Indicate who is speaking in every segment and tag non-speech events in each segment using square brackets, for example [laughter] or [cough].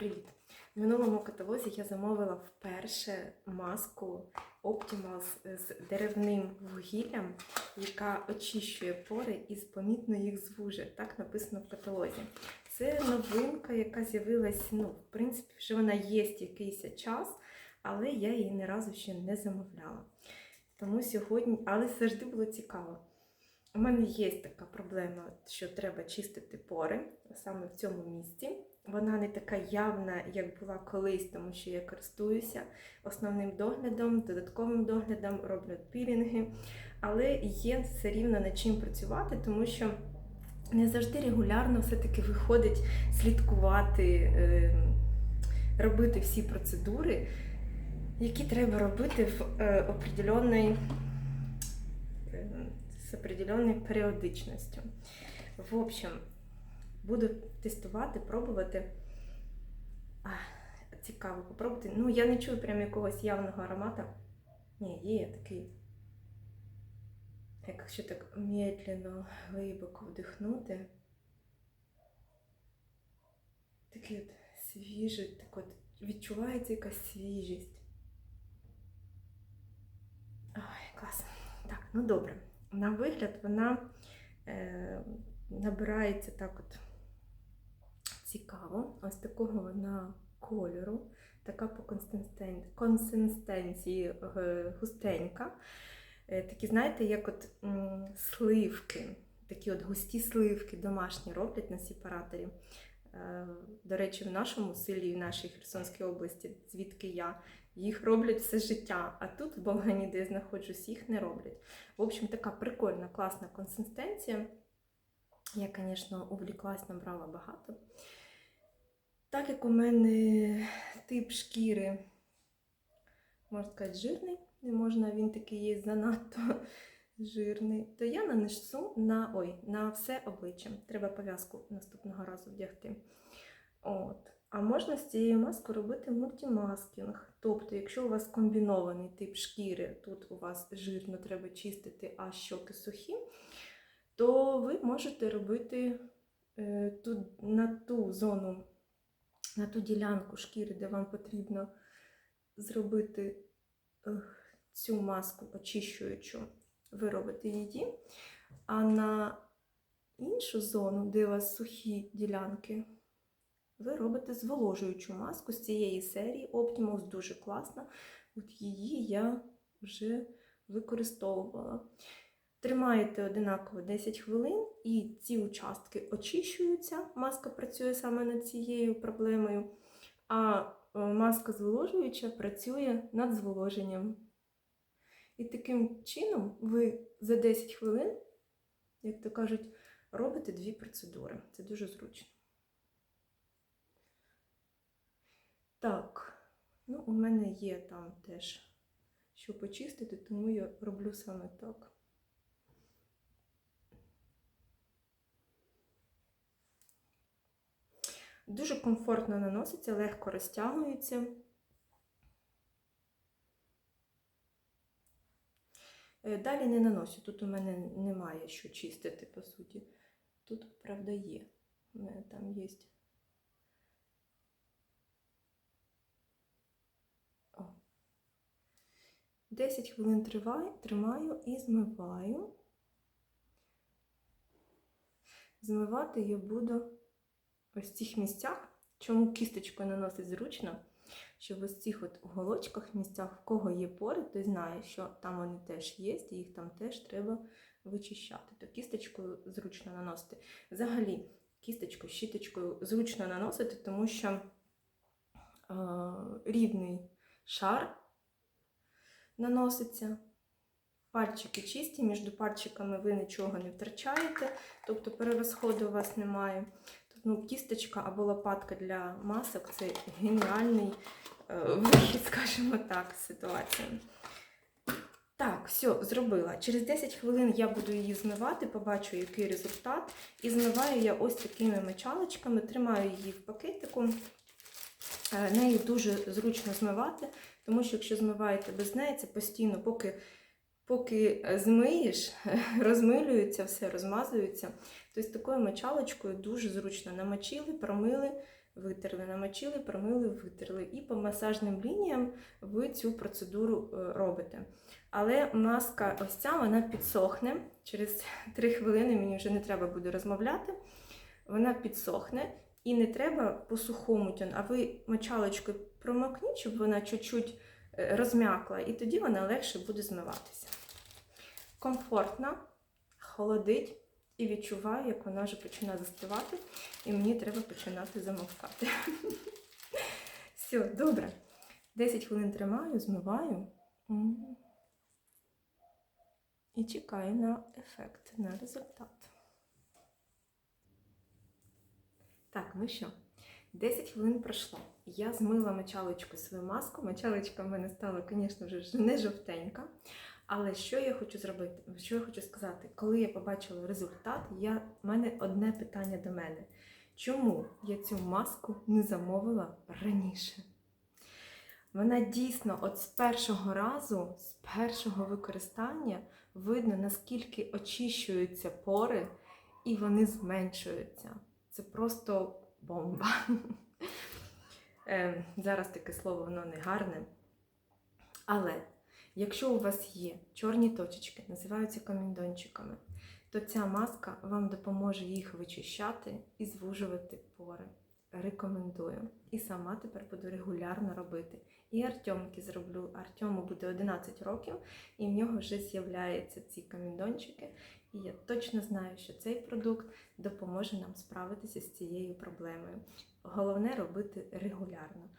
Speaker 1: Привіт! В минулому каталозі я замовила вперше маску Optimal з- з деревним вугіллям, яка очищує пори і помітно їх звужує. Так написано в каталозі. Це новинка, яка з'явилась, ну, в принципі, вже вона є якийсь час, але я її ні разу ще не замовляла. Тому сьогодні, але завжди було цікаво. У мене є така проблема, що треба чистити пори саме в цьому місці. Вона не така явна, як була колись, тому що я користуюся основним доглядом, додатковим доглядом, роблю пілінги, але є все рівно над чим працювати, тому що не завжди регулярно все-таки виходить слідкувати, е, робити всі процедури, які треба робити в е, определенної е, з определенною періодичністю. В общем, буду тестувати, пробувати. А, цікаво попробувати. Ну, я не чую прям якогось явного аромату. Ні, є такий. Якщо так медленно, глибоко вдихнути. Такий от свіжий, так от відчувається якась свіжість. Ой, клас. Так, ну добре. На вигляд вона е, набирається так от цікаво. Ось такого вона кольору, така по консистенції е, густенька. Е, такі, знаєте, як от м, сливки, такі от густі сливки домашні роблять на сепараторі. Е, До речі, в нашому селі, в нашій Херсонській області, звідки я, їх роблять все життя. А тут, в Болгані, де я знаходжусь, їх не роблять. В общем, така прикольна, класна консистенція. Я, звісно, увліклась, набрала багато. Так як у мене тип шкіри, можна сказати, жирний, не можна, він такий є занадто жирний, то я нанесу на, ой, на все обличчя. Треба пов'язку наступного разу вдягти. От. А можна з цією маскою робити мультимаскінг. Тобто, якщо у вас комбінований тип шкіри, тут у вас жирно треба чистити, а щоки сухі, то ви можете робити е, ту, на ту зону, на ту ділянку шкіри, де вам потрібно зробити е, цю маску очищуючу, ви робите її. А на іншу зону, де у вас сухі ділянки, ви робите зволожуючу маску з цієї серії. Optimus дуже класна. От її я вже використовувала. Тримаєте одинаково 10 хвилин, і ці участки очищуються. Маска працює саме над цією проблемою, а е, маска зволожуюча працює над зволоженням. І таким чином ви за 10 хвилин, як то кажуть, робите дві процедури. Це дуже зручно. Так, ну у мене є там теж що почистити, тому я роблю саме так. Дуже комфортно наноситься, легко розтягується. Е, Далі не наношу. Тут у мене немає що чистити, по суті. Тут, правда, є. У мене там є. 10 хвилин тримаю і змиваю. Змивати я буду ось в цих місцях. Чому кісточкою наносить зручно? Що в ось цих от уголочках, місцях, в кого є пори, той знає, що там вони теж є, і їх там теж треба вичищати. То кісточкою зручно наносити. Взагалі, кісточкою, щіточкою зручно наносити, тому що е, рівний шар наноситься. Пальчики чисті, між пальчиками ви нічого не втрачаєте, тобто перерозходу у вас немає. Ну, кісточка або лопатка для масок це геніальний е, вихід, [laughs] скажімо так, з ситуації. Так, все, зробила. Через 10 хвилин я буду її змивати, побачу, який результат. І змиваю я ось такими мочалочками, тримаю її в пакетику. Е, Нею дуже зручно змивати, тому що якщо змиваєте без неї, це постійно, поки, поки змиєш, [laughs] розмилюється все, розмазується. Тобто такою мочалочкою дуже зручно намочили, промили, витерли, намочили, промили, витерли. І по масажним лініям ви цю процедуру е, робите. Але маска ось ця вона підсохне. Через 3 хвилини мені вже не треба буде розмовляти. Вона підсохне і не треба по сухому тон, а ви мочалочкою промокніть, щоб вона чуть-чуть е, розм'якла, і тоді вона легше буде змиватися. Комфортна, холодить і відчуваю, як вона вже починає застивати, і мені треба починати замовкати. [laughs] Все, добре. 10 хвилин тримаю, змиваю. І чекаю на ефект, на результат. Так, ну що, 10 хвилин пройшло. Я змила мочалочку свою маску. Мочалочка в мене стала, звісно вже не жовтенька. Але що я хочу зробити? Що я хочу сказати? Коли я побачила результат, я... в мене одне питання до мене. Чому я цю маску не замовила раніше? Вона дійсно, от з першого разу, з першого використання, видно, наскільки очищуються пори і вони зменшуються. Це просто бомба. [laughs] Е, Зараз таке слово воно не гарне. Але якщо у вас є чорні точечки, називаються коміндончиками, то ця маска вам допоможе їх вичищати і звужувати пори. Рекомендую. І сама тепер буду регулярно робити. І Артемки зроблю. Артему буде 11 років, і в нього вже з'являються ці коміндончики. І я точно знаю, що цей продукт допоможе нам справитися з цією проблемою. Головне робити регулярно.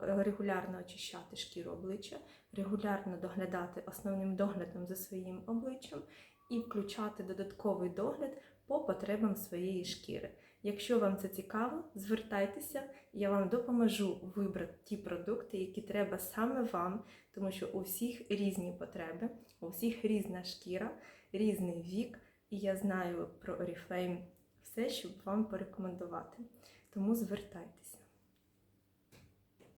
Speaker 1: Регулярно очищати шкіру обличчя, регулярно доглядати основним доглядом за своїм обличчям і включати додатковий догляд по потребам своєї шкіри. Якщо вам це цікаво, звертайтеся, я вам допоможу вибрати ті продукти, які треба саме вам, тому що у всіх різні потреби, у всіх різна шкіра, різний вік, і я знаю про Oriflame все, щоб вам порекомендувати. Тому звертайтеся.